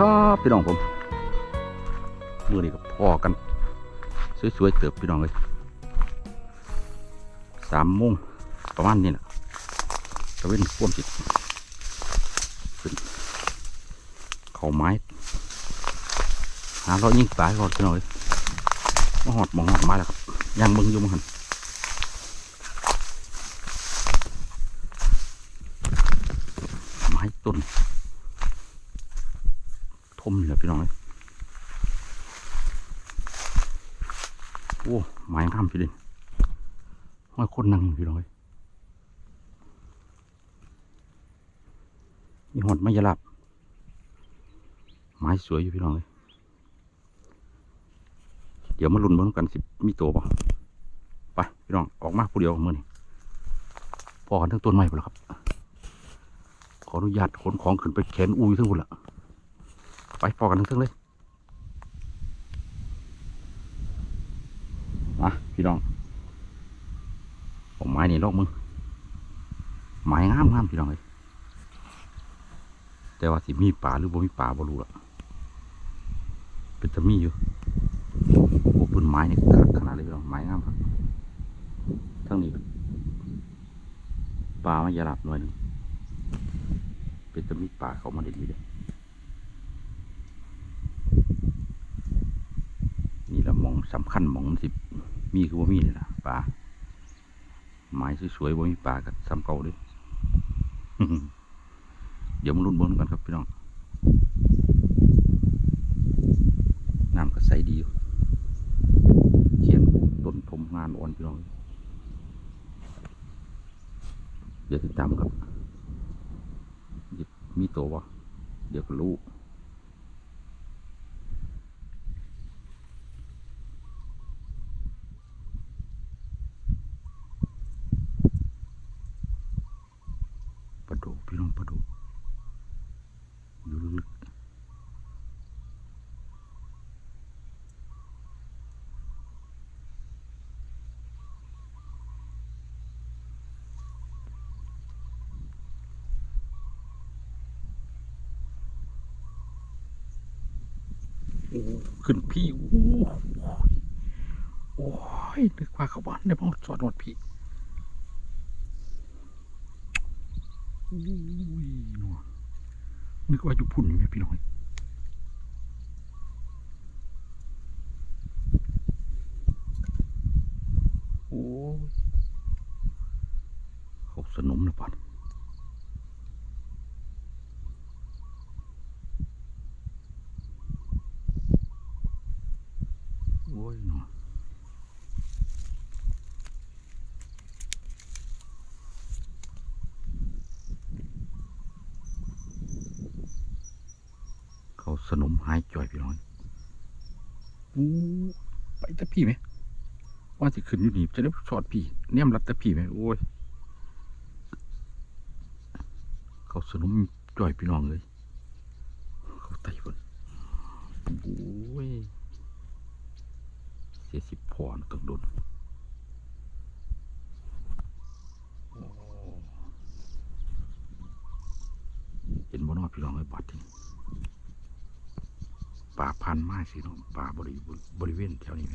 ครับพี่น้องผมมือนี้ก็พอกัน สวยๆเติบพี่น้องเลยสามโมงประมาณนี้แหละตะเว้นพ่วมสิขึ้นเขาไม้หาเรายิ่งปลาก่อนพี่น้องเลยมาหอดหมองหอดไม้แล้วครับยังเบิ่งอยู่มั้งหันไม้ต้น ทมเลยพี่น้องเลยโอ้ไม้งามพี่เด่นห้อยคนนั่งพี่น้องเลยมีหอดไม้ยลับไม้สวยอยู่พี่น้องเลยเดี๋ยวมาลุ้นเบิ่งกันสิมีตัวป่ะไปพี่น้องออกมาผู้เดียวมือนี่พอกันทั้งต้นไม้หมดแล้วครับ ขออนุญาตขนของขึ้นไปแขนอุ้ยทั้งหมดละ ไปพอกันทั้งๆเลยมาพี่น้องผมไม้นี่ลอกมึงไม้งามงามพี่น้องเลยแต่ว่าสิมีป่าหรือบ่มีป่าบ่รู้ละเป็นจะมีอยู่โอ้ปืนไม้นี่ขาดขนาดเลยพี่น้องไม้งามครับทั้งนี้ป่าไม่ยาลับหน่อยหนึงเป็นจะมีป่าเขามาได้ดีเลย นี่ละหมอง สำคัญหมองสิมีคือว่ามีนี่ละปลาไม้สวยๆว่ามีปลากับซ้ำเก่าด้วยเดี๋ยวมาลุ้นบนกันครับพี่น้องน้ำก็ใสดีเขียนต้นทมงานอ่อนพี่น้อง เดี๋ยวติดตามครับมีตัววะเดี๋ยวก็รู้ ปลาดุก พี่น้องปลาดุกอยู่ลึกโอ้ขึ้นพี่โอ้โอ้ยนึกว่าเขาบ้านได้พ่อสอดหมดพี่ อุ้ยห นัวนึกว่าอยู่พุ่นไหมพี่น้อยโอ้ยเขาสนมนะปันโอ้ยหนัว เขา สนมหายจ่อยพี่น้องอู้ไปแต่พี่ไหม ว่าสิขึ้นอยู่นี่จะได้ชอดพี่เนี่ยมรัดแต่พี่ไหมโอ้ยเขาสนมจ่อยพี่น้องเลย เขาไต่บนโอ้ยเสียสิบพอนต้องโดนเห็นบ่เนอพี่น้องไอ้บัดนี่ พันมากสิเน้องป่าบริบริเวณแถวนี้ไหม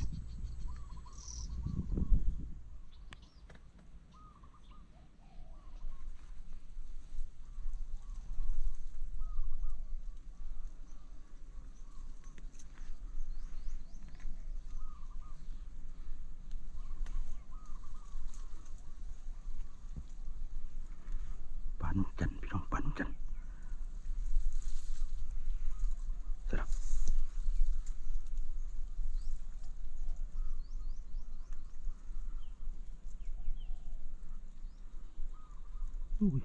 ป่านุ่งจันพี่น้องป่านุ่งจันทร์สลับ อุ้ย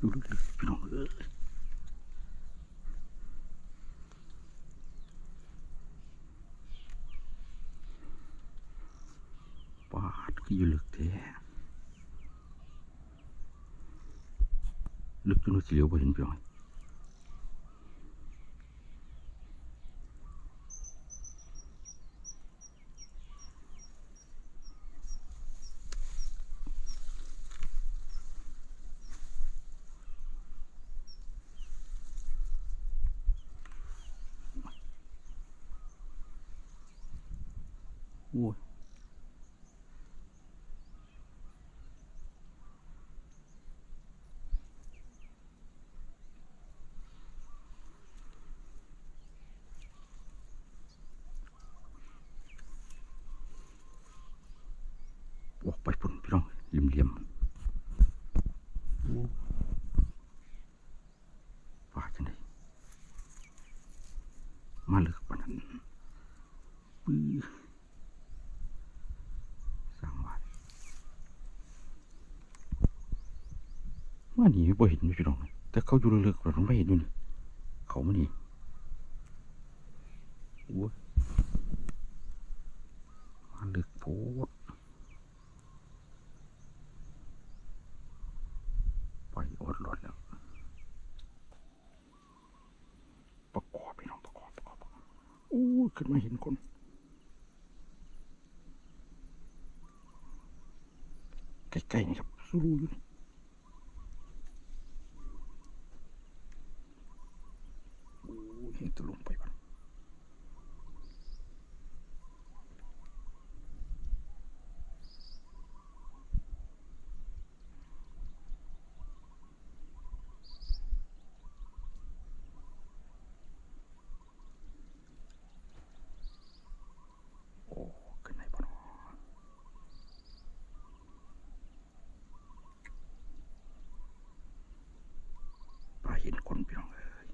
ดูลึกๆ ลึกจนว่สิเหลียวพอเห็นเปล่น้องโอ้ มาเลิกปานั้นปื้อสร้างวาดว่านี่บ่เห็นอยู่จุดน้องแต่เขาอยู่เลิกเราไม่เห็นอยู่นี่เขาไม่นี่โอ้ยมาเลิกโพด ไปอดรถแล้วประกอบพี่น้องประกอบประกอบประกอบอู้ย ขึ้นมาเห็นคนใกล้ๆนี่ครับสู้รู้อยู่นี่โอ้ยเห็นจะลงไปบ้างโอ้ขึ้นไหนบ้างปลาเห็นคนพี่น้องเอ้ย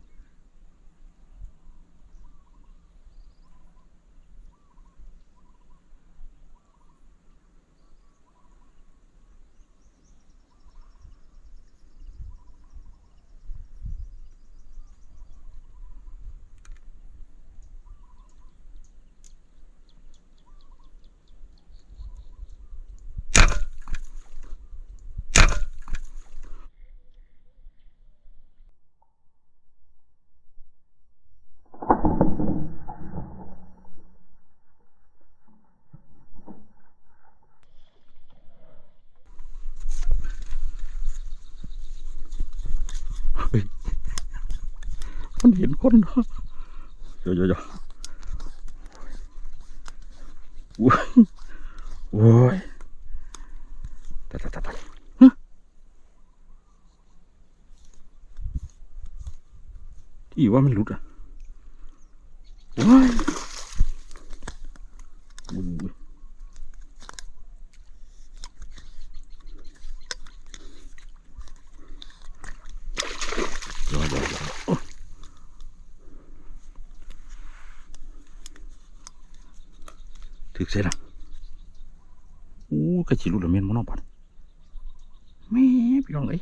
เฮ้ยมัน เห็นคนเนาะเดี๋ยวเดี๋ยวเดี๋ยวโอ้ยโอ้ยตายตายตายตายฮะที่ว่ามันหลุดอะโอ้ยโอ้ยเดี๋ยวเดี๋ยวเดี๋ยวโอ้ย ถึกเสร็จละโอ้กระชิลุดละเมียนมันออกปัดแม่พี่น้องเอ้ย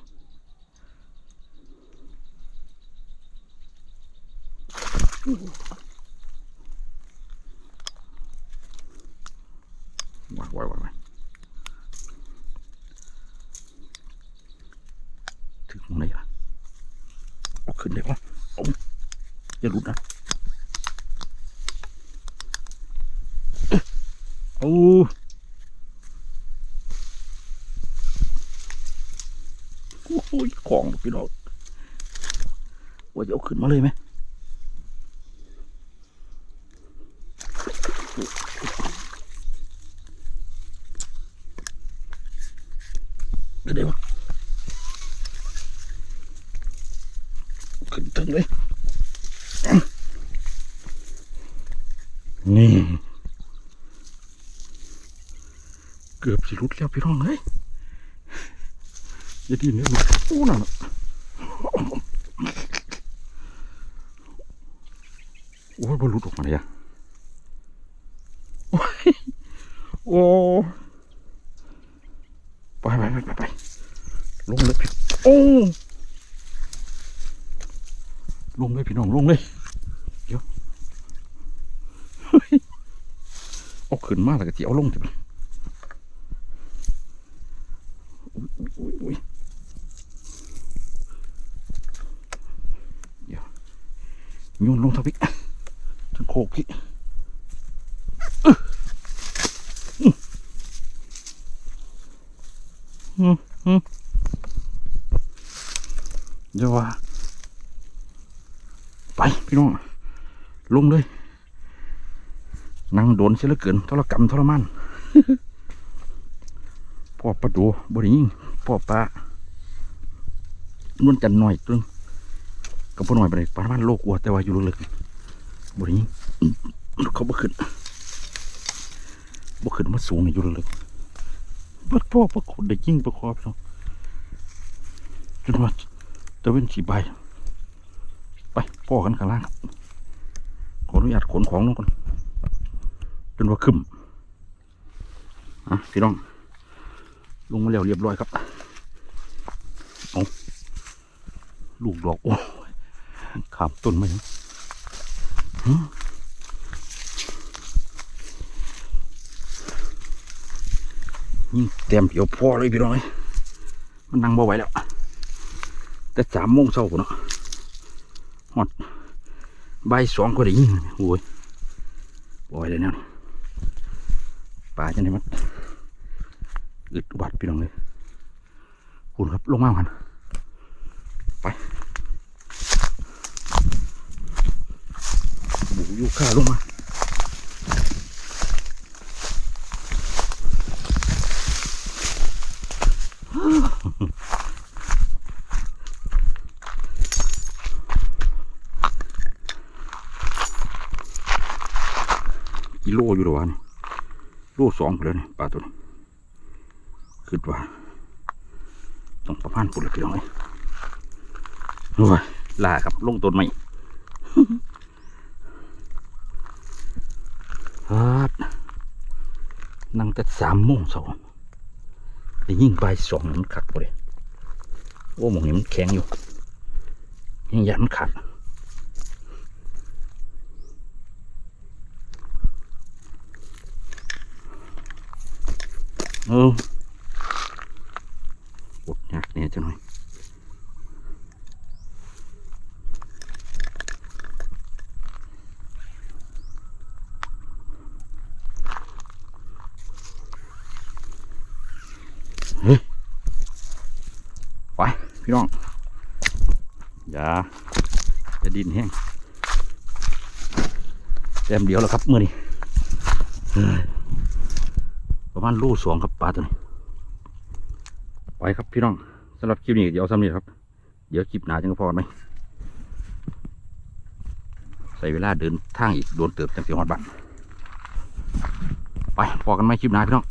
ว้ายว้าว้าว้าถึงตรงไหนล่ะเอาขึ้นได้ปะเอาอย่าหลุดนะ อ้โอ้ยของพี่น้องว่าจะเอาขึ้นมาเลยไหมเดี๋ยวเดี๋ยวขึ้นถึงเลยนี่ เกือบสิ รุดแล้วพี่น้องเอ้ยอย่าดีเนี่ยหลุดอู้นั่นน่ะโอ้ยบอลุดออกมาเลยอะโอ้ยโอ้ไปไปไปไปไปลงเลยพี่โอ้ลงเลยพี่น้องลงเลยเดี๋ยวเฮ้ยเอาขึ้นมาแล้วก็ที่เอาลงจะไป อุ้ยอุ้ยเดี๋ยวโยนลงทวิกถึงโคกพี่อึ๊ะอืมอืมเดี๋ยวว่า ไป พี่น้อง ลงเลยนั่งโดนเสียเหลือเกินทรกรรมทรมานพ่อประดูบริยิงพ่อปลานวลจันหน่อยตึง กับพ่อหน่อยไปเลยประมาณโลกวัวแต่ว่าอยู่ลึกๆบริยิงเขาบ่ขึ้นบ่ขึ้นมาสูงนี่อยู่ลึกๆบัดพ่อประคดได้ยิ่งประคอพี่น้องจนว่าตะเวนสีใบไปพ่อกันข้างล่างขออนุญาตขนของลงก่อนจนว่าขึ้นอะพี่น้อง ลงมาแล้วเรียบร้อยครับเอาลูกดอกโอ้ ขามต้นมายังหึยิ่งเต็มเดียวพอเลยพี่น้องเอ้ยมันนั่งบ่ไหวแล้ว แต่สามโมงเช้ากุนเนาะหอดใบสองก็ได้ยิงโอ้ยบ่ไหวเลยเนี่ยป่าจะไหนมันอึดอุบัดพี่น้องเลยคุณครับลงมากันไปหมูอ ยู่ขาลงมากิโลอยู่หรอวะนี่โลสองไปแล้วนี่ปลาตัวนี้คิดว่า ต้องประมาณปุ่นละพี่น้องเอ้ยโอ้ยลาครับลงต้นใหม่ ฮัด นั่งแต่สามโมงสองแต่ยิ่งใบสองมันขัดเลยโอ้หมองนี้มันแข็งอยู่ ยังยันมันขาดเออปวดหักเนี่ยจังหน่อยเฮ้ยไป พี่น้อง อย่าจะดินแห้งแต้มเดียวแล้วครับเมื่อนี้ประมาณลูกสองครับปลาตัวนี้ ไปครับพี่น้องสำหรับคลิปนี้เดี๋ยวเอาซ้ำนี้ครับ เดี๋ยวคลิปหนาจังพอไหมใส่เวลาเดินทางอีกโดนเติบจังสีหอดบ้านไปพอกันไหมคลิปหนาพี่น้อง